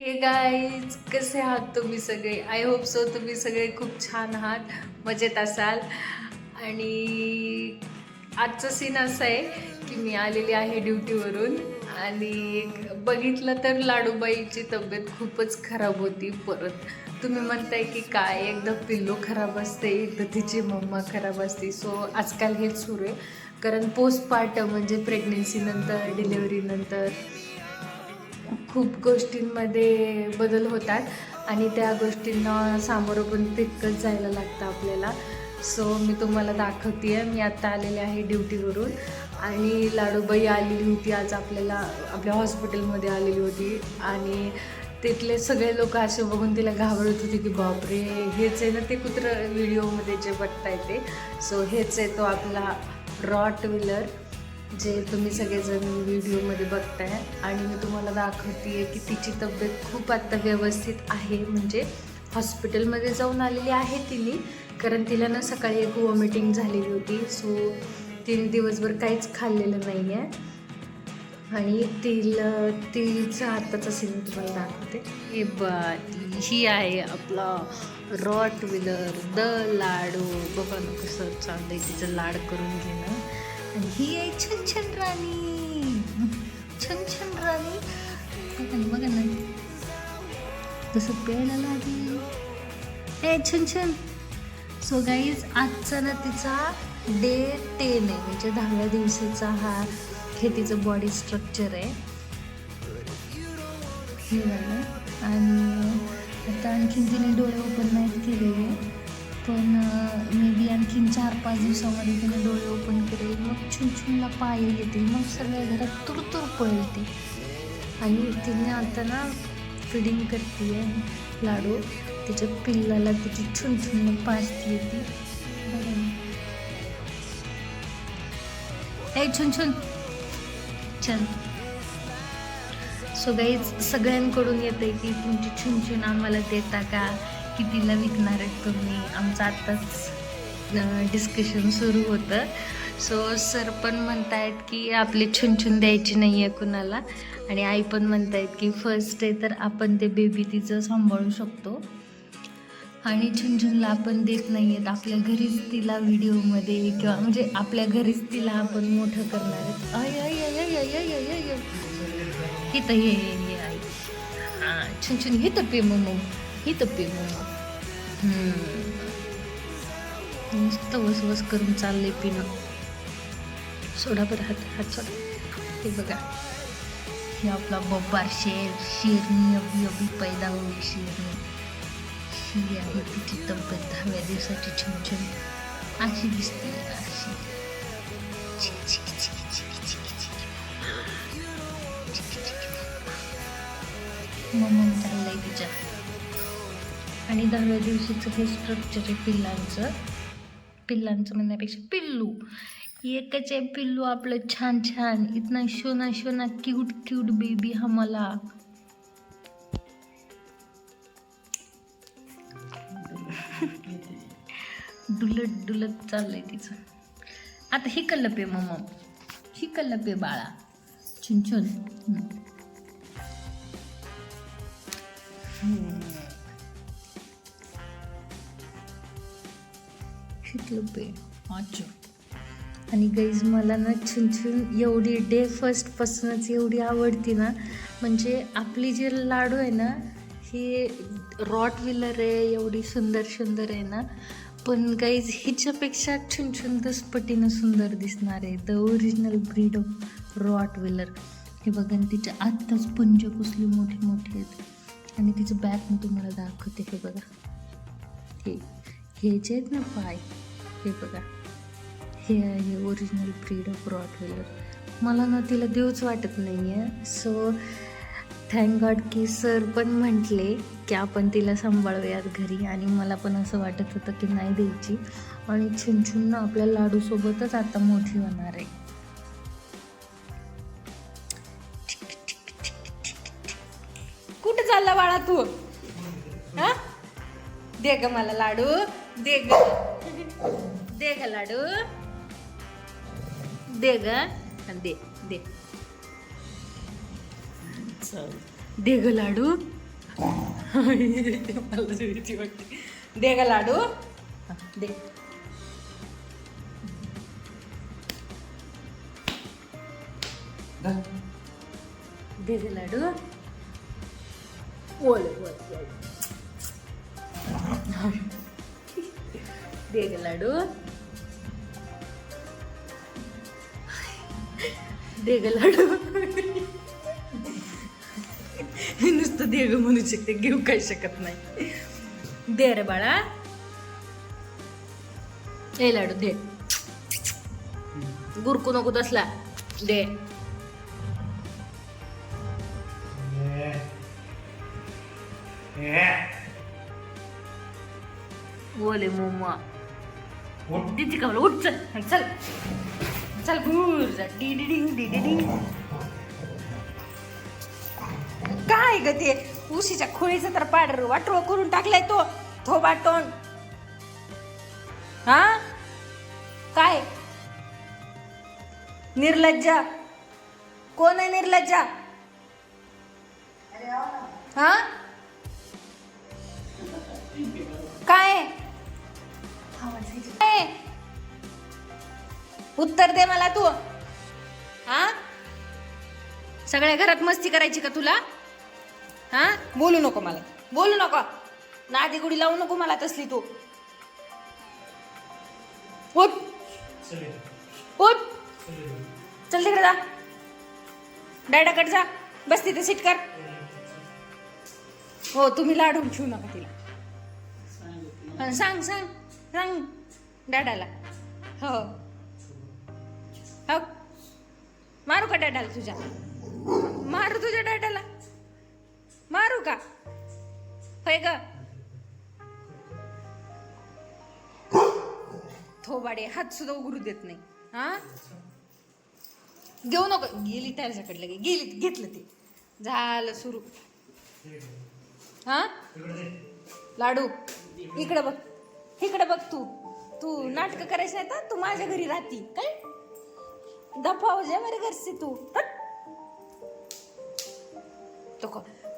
हे गाईज कसे आहात तुम्ही सगळे? आय होप सो तुम्ही सगळे खूप छान आहात मजेत असाल. आणि आजचं सीन असं आहे की मी आलेली आहे ड्युटीवरून आणि बघितलं तर लाडूबाईची तब्येत खूपच खराब होती परत. तुम्ही म्हणताय की काय? एकदा पिल्लू खराब असते एकदा तिची मम्मा खराब असते. सो आजकाल हेच सुरू आहे. कारण पोस्टपार्टम म्हणजे प्रेग्नेन्सीनंतर डिलेवरीनंतर खूप गोष्टींमध्ये बदल होतात आणि त्या गोष्टींना सामोरं पण तितकंच जायला लागतं आपल्याला. सो मी तुम्हाला दाखवते आहे मी आत्ता आलेले आहे ड्युटीवरून आणि लाडूबाई आलेली होती. आज आपल्याला आपल्या हॉस्पिटलमध्ये आलेली होती आणि तिथले सगळे लोक असे बघून तिला घाबरत होते की बापरे हेच आहे ना ते कुत्र व्हिडिओमध्ये जे बघता येते सो हेच आहे तो आपला रॉट व्हीलर जे तुम्ही सगळेजण व्हिडिओमध्ये बघताय आणि मी तुम्हाला दाखवते की तिची तब्येत खूप आत्ता व्यवस्थित आहे. म्हणजे हॉस्पिटलमध्ये जाऊन आलेली आहे तिने कारण तिला ना सकाळी एक वॉमिटिंग झालेली होती. सो तिने दिवसभर काहीच खाल्लेलं नाही आहे आणि तिला तिचा आत्ताचा सीन तुम्हाला दाखवते. हे बा ही आहे आपला रॉट व्हीलर द लाडू. बघा ना कसं आहे तिचं लाड करून घेणं. आणि ही आहे छन छन राणी. छन छन राणी. बघा ना. तसं प्यायला लागली ए छन छन. सो गाईज आजचा ना तिचा डे टेन आहे. म्हणजे दहाव्या दिवसाचा हा हे तिचं बॉडी स्ट्रक्चर आहे. हे आणि आता आणखीन तिने डोळे ओपन नाहीत केलेले. पण मे बी आणखीन चार पाच दिवसामध्ये तिने डोळे ओपन केले. मग छुनछुनला पाय येतील. मग सगळ्या घरात तुरतुर पळते आणि तिने आता ना फिडिंग करते लाडू. तिच्या पिल्लाला तिची छुनछुन पाजते ती ए छुन छुन चल. सो गाईज सगळ्यांकडून येते की तुमची छुनछुन आम्हाला देता का? कितीला विकणार आहेत तुम्ही? आमचं आत्ताच डिस्कशन सुरू होतं. सो सर पण म्हणतायत की आपली छुनछुन द्यायची नाही आहे कुणाला. आणि आई पण म्हणतायत की फर्स्ट आहे तर आपण ते बेबी तिचं सांभाळू शकतो. आणि छुनछुनला आपण देत नाही आहेत आपल्या घरीच तिला व्हिडिओमध्ये किंवा म्हणजे आपल्या घरीच तिला आपण मोठं करणार आहेत. आय आय आय आय आय आय आय हित हे आई. छुनछुन हित पे मम्मू. हित पे मम्मू. नुसतं वसवस करून चालले पिणं. सोडा बरं हात हात सोडा. ते बघा. हे आपला बब्बार शेर शेरनी अबी अभी पैदा होईल शेरनी ही आहे तिची तब्येत दहाव्या दिवसाची छमछम अशी दिसते. अशी. मग आणि दहाव्या दिवशीचं हे स्ट्रक्चर आहे पिल्लांचं. पिल्लांचं म्हणण्यापेक्षा पिल्लू. एकच आहे पिल्लू आपलं छान छान. इतना शोना शोना क्यूट क्यूट बेबी हमाला डुलत डुलत चाललंय तिचं. आता ही कल्लप आहे मम्मा ही कल्लप आहे बाळा. छुन छुन. शिकलप आहे अच्छा. आणि गाईज मला ना छुनछुन एवढी डे फर्स्टपासूनच एवढी आवडती ना. म्हणजे आपली जे लाडू आहे ना ही रॉट व्हीलर आहे एवढी सुंदर सुंदर आहे ना. पण गाईज हिच्यापेक्षा छुनछुन दसपटीनं सुंदर दिसणार आहे. The original breed of rottweiler हे बघा तिच्या आत्ताच पंज कुसले मोठे मोठे आहेत. आणि तिचं बॅक मी तुम्हाला दाखवते हे बघा. हे. हे जे आहेत ना पाय हे बघा. हे आहे original breed of rottweiler मला ना तिला देऊच वाटत नाही आहे सो थँक गॉड की सर पण म्हटले की आपण तिला सांभाळूयात घरी आणि मला पण असं वाटत होतं की नाही द्यायची. आणि छुनछुन ना आपल्या लाडूसोबतच आता मोठी होणार आहे. कुठं चालला बाळा तू? हा? दे ग मला लाडू. देख देख लाडू देख दे दे देख लाडू देख लाडू दे देख लाडू बोले बोले बोले दे ग लाडू दे ग लाडू मी नुसतं दे ग म्हणू शकते घेऊ काही शकत नाही दे रे बाळा ए लाडू दे गुरकू नको तसला दे ओले मोमा दिती का मला उठ चल. चल. चल घूर डिंग डिंग काय ग ते? उशीच्या खोळीचं तर पाडर वाटोळ करून टाकलाय तो थोबा तोंड हा? काय? निर्लज्जा. कोण आहे निर्लज्जा? हा? काय काय? उत्तर दे मला तू. हा? सगळ्या घरात मस्ती करायची का तुला? हा? बोलू नको मला. बोलू नको. नादी गुडी लावू नको मला तसली तू. उठ. उठ. चल तिकडे जा. डॅडाकडे जा. बस तिथे सीट कर. हो तुम्ही लाडून ठेवू नका तिला. सांग सांग. सांग. डॅडाला हो. हो. मारू का डॅडाला तुझ्या? मारू तुझ्या डॅडाला मारू का? होय ग. थोबाडे हात सुद्धा उघडू देत नाही. हा? घेऊ नको. गेली त्याच्याकडे लगे गेली घेतलं ते. झालं सुरू. हा? लाडू. इकडे बघ. इकडे बघ तू. तू नाटक करायचं नाही तर तू माझ्या घरी राहती काय? दफा जे मेरे घर से तू तो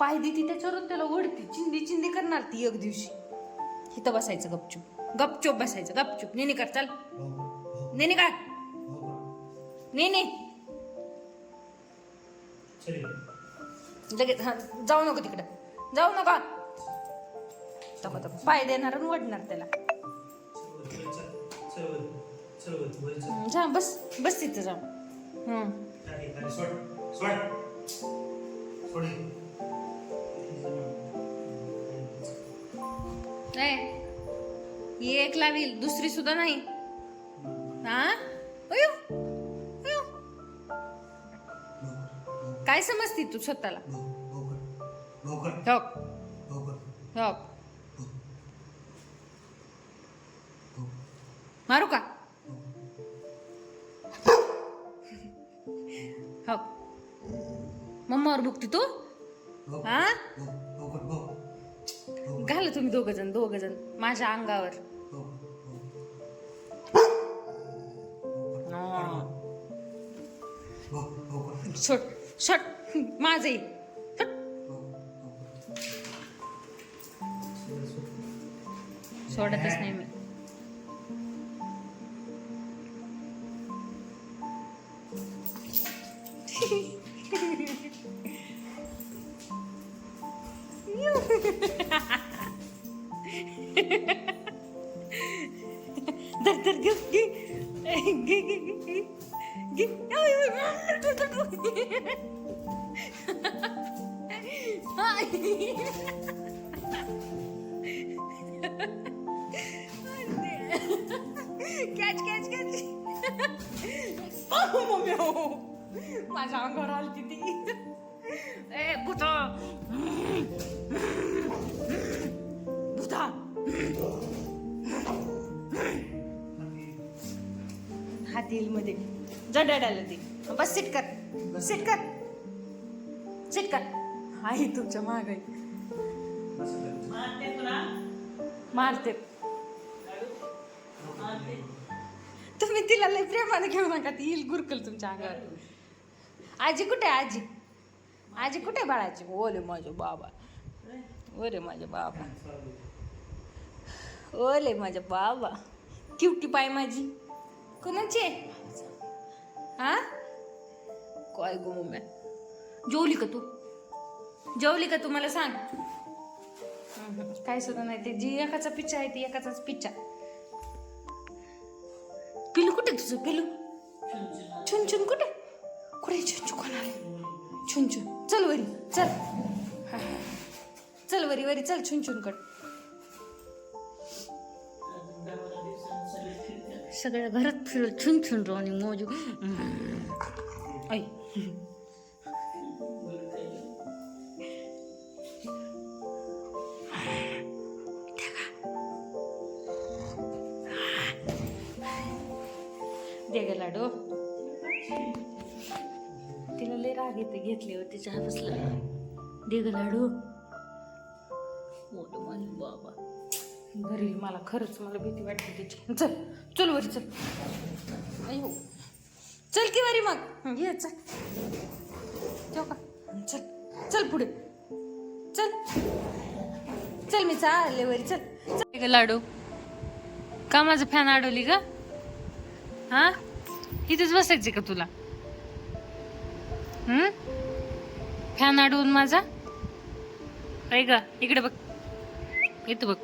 पाय देती त्याच्यावरून त्याला ओढती. चिंदी चिंदी करणार ती एक दिवशी. इथं बसायचं गपचूप. गपचूप बसायचं गपचूप. नेने कर चल. नेने का नेने. लगेच हा जाऊ नको तिकडं. जाऊ नका. तक तक पाय देणार आणि ओढणार त्याला. हं, जा बस बस तिथं जा. हं. ए, ही एक लावील दुसरी सुद्धा नाही. हा? अयो अयो. काय समजती तू स्वतःला? ठोक. ठोक. मारू का? हो. मम्मावर बघती तू? हा. घाल तुम्ही दोघ जण दोघ जण माझ्या अंगावर. छोट छोट माझे सोडतच नाही मी. कॅच कॅच कॅच मम्मी हो माझ्या अंगावर आली ती. ए भूता. भूता. हात येईल मध्ये. जडायला ते बस सिट कर सिट कर सिट कर आहे तुमच्या माग मारते. तुम्ही तिला लय प्रेमाने घेऊ नका ती येईल गुरकल तुमच्या अंगावर. आजी कुठे आजी? आजी कुठे बाळाची ओले माझे बाबा. ओरे माझ्या बाबा. ओले माझ्या बाबा. क्युटी पाय माझी. कोणाची आहे? हा? काय गो मम्मी. जेवली का तू? जेवली का तू मला सांग. काय सुद्धा नाही. ते जी एकाचा पिच्चा आहे ती एकाचाच पिच्चा. पिलू कुठे तुझं पिलू छुन छुन कुठे? कुठे छुन छुन कोण आले छुन छुन चल वरी चल. हा, हा. चल वरी वरी चल छुन छुन कड सगळ्या घरात फिरत छुन छुन राहून मोजू. ऐ ग लाडू. तिला लय राग येते घेतली होती चहा बसला दे ग लाडू. मोठं माझे बाबा. घरी मला खरंच मला भीती वाटते त्याची चल चल वरी चल. अयो चल की वरी मग. ये चल. ठेव का? चल चल पुढे. चल. चल मी चालले वरी चल. चल ग लाडू. का माझं फॅन अडवली का हा? इथेच बसायचे का तुला? हम्म फॅन अडवून माझा? काय का इकडे बघ. इथं बघ.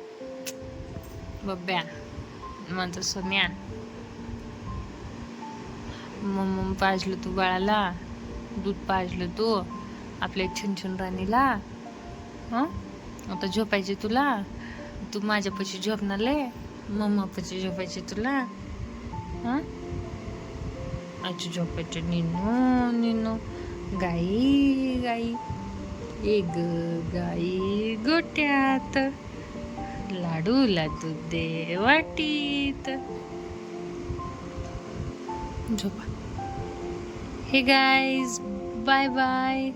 बब्या माझं सोन्या मम्म पाजलं तू बाळाला दूध पाजलं तू आपल्या छुनछुन राणीला. हं? आता झोपायचे तुला. तू माझ्यापाशी झोपणार मम्मापाशी झोपायचे तुला. हं? आजी झोपायचे निनो निनो गाई गाई. एक गाई गोट्यात. लाडूला दूध दे वाटीत. झोपा हे गाईज बाय बाय